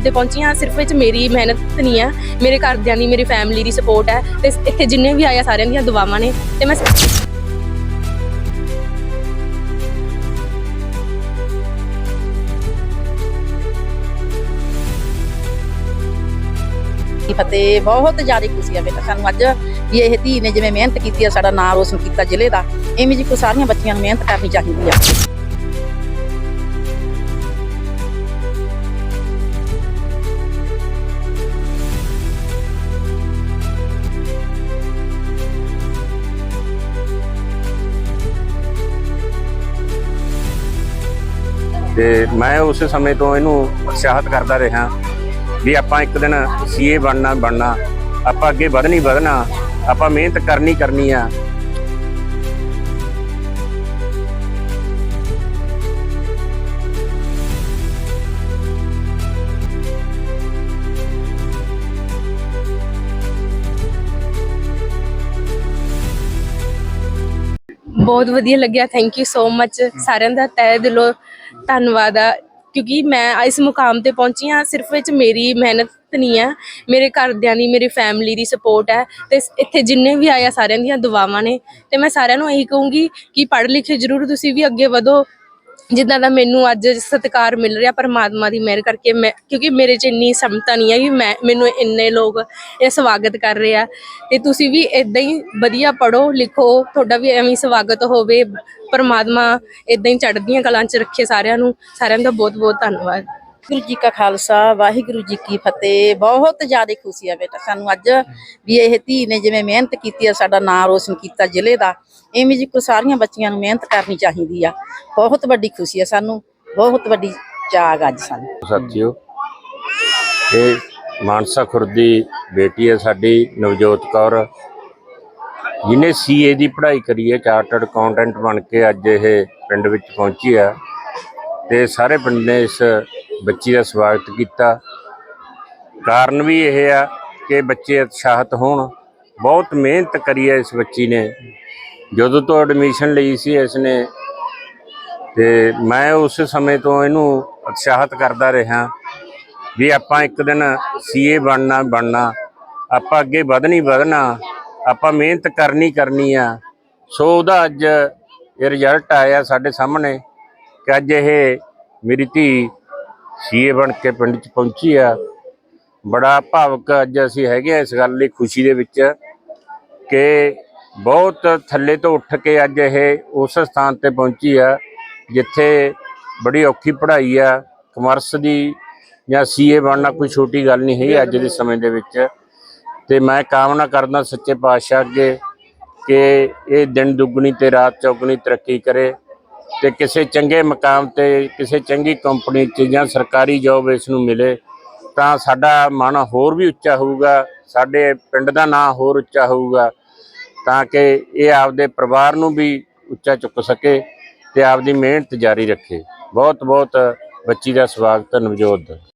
ਤੇ ਪਹੁੰਚੀ ਸਿਰਫ ਵਿੱਚ ਮੇਰੀ ਮਿਹਨਤ ਨਹੀਂ ਹੈ, ਮੇਰੇ ਘਰਦਿਆਂ ਦੀ, ਮੇਰੀ ਫੈਮਿਲੀ ਦੀ ਸਪੋਰਟ ਹੈ ਤੇ ਇੱਥੇ ਜਿੰਨੇ ਵੀ ਆਇਆ ਸਾਰਿਆਂ ਦੀਆਂ ਦੁਆਵਾਂ ਨੇ ਤੇ ਮੈਂ ਫਤਿਹ ਬਹੁਤ ਜ਼ਿਆਦਾ ਖੁਸ਼ੀ ਆ ਬੇਟਾ ਸਾਨੂੰ ਅੱਜ ਵੀ ਇਹ ਧੀ ਨੇ ਜਿਵੇਂ ਮਿਹਨਤ ਕੀਤੀ ਆ, ਸਾਡਾ ਨਾਮ ਰੋਸ਼ਨ ਕੀਤਾ ਜ਼ਿਲ੍ਹੇ ਦਾ ਐਵੇਂ ਜੀ ਕੋ ਸਾਰੀਆਂ ਬੱਚੀਆਂ ਨੂੰ ਮਿਹਨਤ ਕਰਨੀ ਚਾਹੀਦੀ ਆ। ਤੇ ਮੈਂ ਉਸ ਸਮੇਂ ਤੋਂ ਇਹਨੂੰ ਉਤਸ਼ਾਹਿਤ ਕਰਦਾ ਰਿਹਾ ਵੀ ਆਪਾਂ ਇੱਕ ਦਿਨ ਸੀਏ ਬਣਨਾ ਬਣਨਾ, ਆਪਾਂ ਅੱਗੇ ਵਧਣੀ, ਵਧਣਾ, ਆਪਾਂ ਮਿਹਨਤ ਕਰਨੀ ਕਰਨੀ ਆ। ਬਹੁਤ ਵਧੀਆ ਲੱਗਿਆ ਥੈਂਕ ਯੂ ਸੋ ਮੱਚ ਸਾਰਿਆਂ ਦਾ, ਤਹਿ ਦਿਲੋਂ ਧੰਨਵਾਦ ਆ। ਕਿਉਂਕਿ ਮੈਂ ਇਸ ਮੁਕਾਮ ਤੇ ਪਹੁੰਚੀ ਹਾਂ, ਸਿਰਫ ਵਿੱਚ ਮੇਰੀ ਮਿਹਨਤ ਨਹੀਂ ਹੈ, ਮੇਰੇ ਘਰਦਿਆਂ ਦੀ, ਮੇਰੀ ਫੈਮਿਲੀ ਦੀ ਸਪੋਰਟ ਹੈ ਤੇ ਇੱਥੇ ਜਿੰਨੇ ਵੀ ਆਇਆ ਸਾਰਿਆਂ ਦੀਆਂ ਦੁਆਵਾਂ ਨੇ ਤੇ ਮੈਂ ਸਾਰਿਆਂ ਨੂੰ ਇਹੀ ਕਹੂੰਗੀ ਕਿ ਪੜ੍ਹ ਲਿਖੇ ਜ਼ਰੂਰ ਤੁਸੀਂ ਵੀ ਅੱਗੇ ਵਧੋ। ਜਿੱਦਾਂ ਦਾ ਮੈਨੂੰ ਅੱਜ ਸਤਿਕਾਰ ਮਿਲ ਰਿਹਾ ਪਰਮਾਤਮਾ ਦੀ ਮਿਹਰ ਕਰਕੇ, ਮੈਂ, ਕਿਉਂਕਿ ਮੇਰੇ 'ਚ ਇੰਨੀ ਸਮਤਾ ਨਹੀਂ ਹੈ ਕਿ ਮੈਂ, ਮੈਨੂੰ ਇੰਨੇ ਲੋਕ ਇਹ ਸਵਾਗਤ ਕਰ ਰਹੇ ਆ। ਤੇ ਤੁਸੀਂ ਵੀ ਇਦਾਂ ਹੀ ਵਧੀਆ ਪੜੋ ਲਿਖੋ, ਤੁਹਾਡਾ ਵੀ ਐਵੇਂ ਸਵਾਗਤ ਹੋਵੇ। ਪਰਮਾਤਮਾ ਇਦਾਂ ਹੀ ਚੜ੍ਹਦੀਆਂ ਕਲਾਂ 'ਚ ਰੱਖੇ ਸਾਰਿਆਂ ਨੂੰ। ਸਾਰਿਆਂ ਦਾ ਬਹੁਤ ਬਹੁਤ ਧੰਨਵਾਦ। ਵਾਹਿਗੁਰੂ ਜੀ ਕਾ ਖਾਲਸਾ, ਵਾਹਿਗੁਰੂ ਜੀ ਕੀ ਫਤਿਹ। ਬਹੁਤ ਜ਼ਿਆਦਾ ਖੁਸ਼ੀ ਆ ਬੇਟਾ, ਸਾਨੂੰ ਅੱਜ ਵੀ ਇਹ ਧੀ ਨੇ ਜਿਵੇਂ ਮਿਹਨਤ ਕੀਤੀ ਆ, ਸਾਡਾ ਨਾਮ ਰੋਸ਼ਨ ਕੀਤਾ ਜ਼ਿਲ੍ਹੇ ਦਾ, ਐਵੇਂ ਜੀ ਕੋ ਸਾਰੀਆਂ ਬੱਚੀਆਂ ਨੂੰ ਮਿਹਨਤ ਕਰਨੀ ਚਾਹੀਦੀ ਆ। ਬਹੁਤ ਵੱਡੀ ਖੁਸ਼ੀ ਆ ਸਾਨੂੰ, ਬਹੁਤ ਵੱਡੀ ਚਾਗ ਅੱਜ ਸਾਨੂੰ। ਸਾਥੀਓ, ਇਹ ਮਾਨਸਾ ਖੁਰਦੀ ਬੇਟੀ ਹੈ ਸਾਡੀ, ਨਵਜੋਤ ਕੌਰ। ਜਿਹਨੇ ਸੀਏ ਦੀ ਪੜ੍ਹਾਈ ਕਰੀ ਹੈ ਚਾਰਟਰਡ ਅਕਾਊਂਟੈਂਟ ਬਣ ਕੇ ਅੱਜ ਇਹ ਪਿੰਡ ਵਿੱਚ ਪਹੁੰਚੀ ਹੈ ਤੇ ਸਾਰੇ ਪਿੰਡ ਨੇ ਇਸ ਬੱਚੀ ਦਾ ਸਵਾਗਤ ਕੀਤਾ। ਕਾਰਨ ਵੀ ਇਹ ਆ ਕਿ ਬੱਚੇ ਉਤਸ਼ਾਹਿਤ ਹੋਣ। ਬਹੁਤ ਮਿਹਨਤ ਕਰੀ ਹੈ ਇਸ ਬੱਚੀ ਨੇ। ਜਦੋਂ ਤੋਂ ਐਡਮਿਸ਼ਨ ਲਈ ਸੀ ਇਸ ਨੇ ਤੇ ਮੈਂ ਉਸ ਸਮੇਂ ਤੋਂ ਇਹਨੂੰ ਉਤਸ਼ਾਹਿਤ ਕਰਦਾ ਰਿਹਾ ਵੀ ਆਪਾਂ ਇੱਕ ਦਿਨ ਸੀਏ ਬਣਨਾ ਬਣਨਾ। ਆਪਾਂ ਅੱਗੇ ਵਧਣੀ, ਵਧਣਾ। ਆਪਾਂ ਮਿਹਨਤ ਕਰਨੀ ਕਰਨੀ ਆ। ਸੋ ਉਹਦਾ ਅੱਜ ਇਹ ਰਿਜ਼ਲਟ ਆਇਆ ਸਾਡੇ ਸਾਹਮਣੇ ਕਿ ਅੱਜ ਇਹ ਮੇਰੀ ਧੀ ਸੀਏ ਬਣ ਕੇ ਪਿੰਡ 'ਚ ਪਹੁੰਚੀ ਆ। ਬੜਾ ਭਾਵਕ ਅੱਜ ਅਸੀਂ ਹੈਗੇ ਆ ਇਸ ਗੱਲ ਲਈ ਖੁਸ਼ੀ ਦੇ ਵਿੱਚ ਕਿ ਬਹੁਤ ਥੱਲੇ ਤੋਂ ਉੱਠ ਕੇ ਅੱਜ ਇਹ ਉਸ ਸਥਾਨ ਤੇ ਪਹੁੰਚੀ ਆ, ਜਿੱਥੇ ਬੜੀ ਔਖੀ ਪੜ੍ਹਾਈ ਆ। ਕਮਰਸ ਦੀ ਜਾਂ ਸੀਏ ਬਣਨਾ ਕੋਈ ਛੋਟੀ ਗੱਲ ਨਹੀਂ ਹੈਗੀ ਅੱਜ ਦੇ ਸਮੇਂ ਦੇ ਵਿੱਚ। ਤੇ ਮੈਂ ਕਾਮਨਾ ਕਰਦਾ ਸੱਚੇ ਪਾਤਸ਼ਾਹ ਅੱਗੇ ਕਿ ਇਹ ਦਿਨ ਦੁੱਗਣੀ ਤੇ ਰਾਤ ਚੌਗਣੀ ਤਰੱਕੀ ਕਰੇ। ਤੇ ਕਿਸੇ ਚੰਗੇ ਮਕਾਮ ਤੇ ਕਿਸੇ ਚੰਗੀ ਕੰਪਨੀ 'ਚ ਜਾਂ ਸਰਕਾਰੀ ਜੌਬ ਇਸ ਨੂੰ ਮਿਲੇ, ਤਾਂ ਸਾਡਾ ਮਨ ਹੋਰ ਵੀ ਉੱਚਾ ਹੋਊਗਾ, ਸਾਡੇ ਪਿੰਡ ਦਾ ਨਾਂ ਹੋਰ ਉੱਚਾ ਹੋਊਗਾ, ਤਾਂ ਕਿ ਇਹ ਆਪਦੇ ਪਰਿਵਾਰ ਨੂੰ ਵੀ ਉੱਚਾ ਚੁੱਕ ਸਕੇ ਤੇ ਆਪਦੀ ਮਿਹਨਤ ਜਾਰੀ ਰੱਖੇ। ਬਹੁਤ ਬਹੁਤ ਬੱਚੀ ਦਾ ਸਵਾਗਤ ਨਵਜੋਤ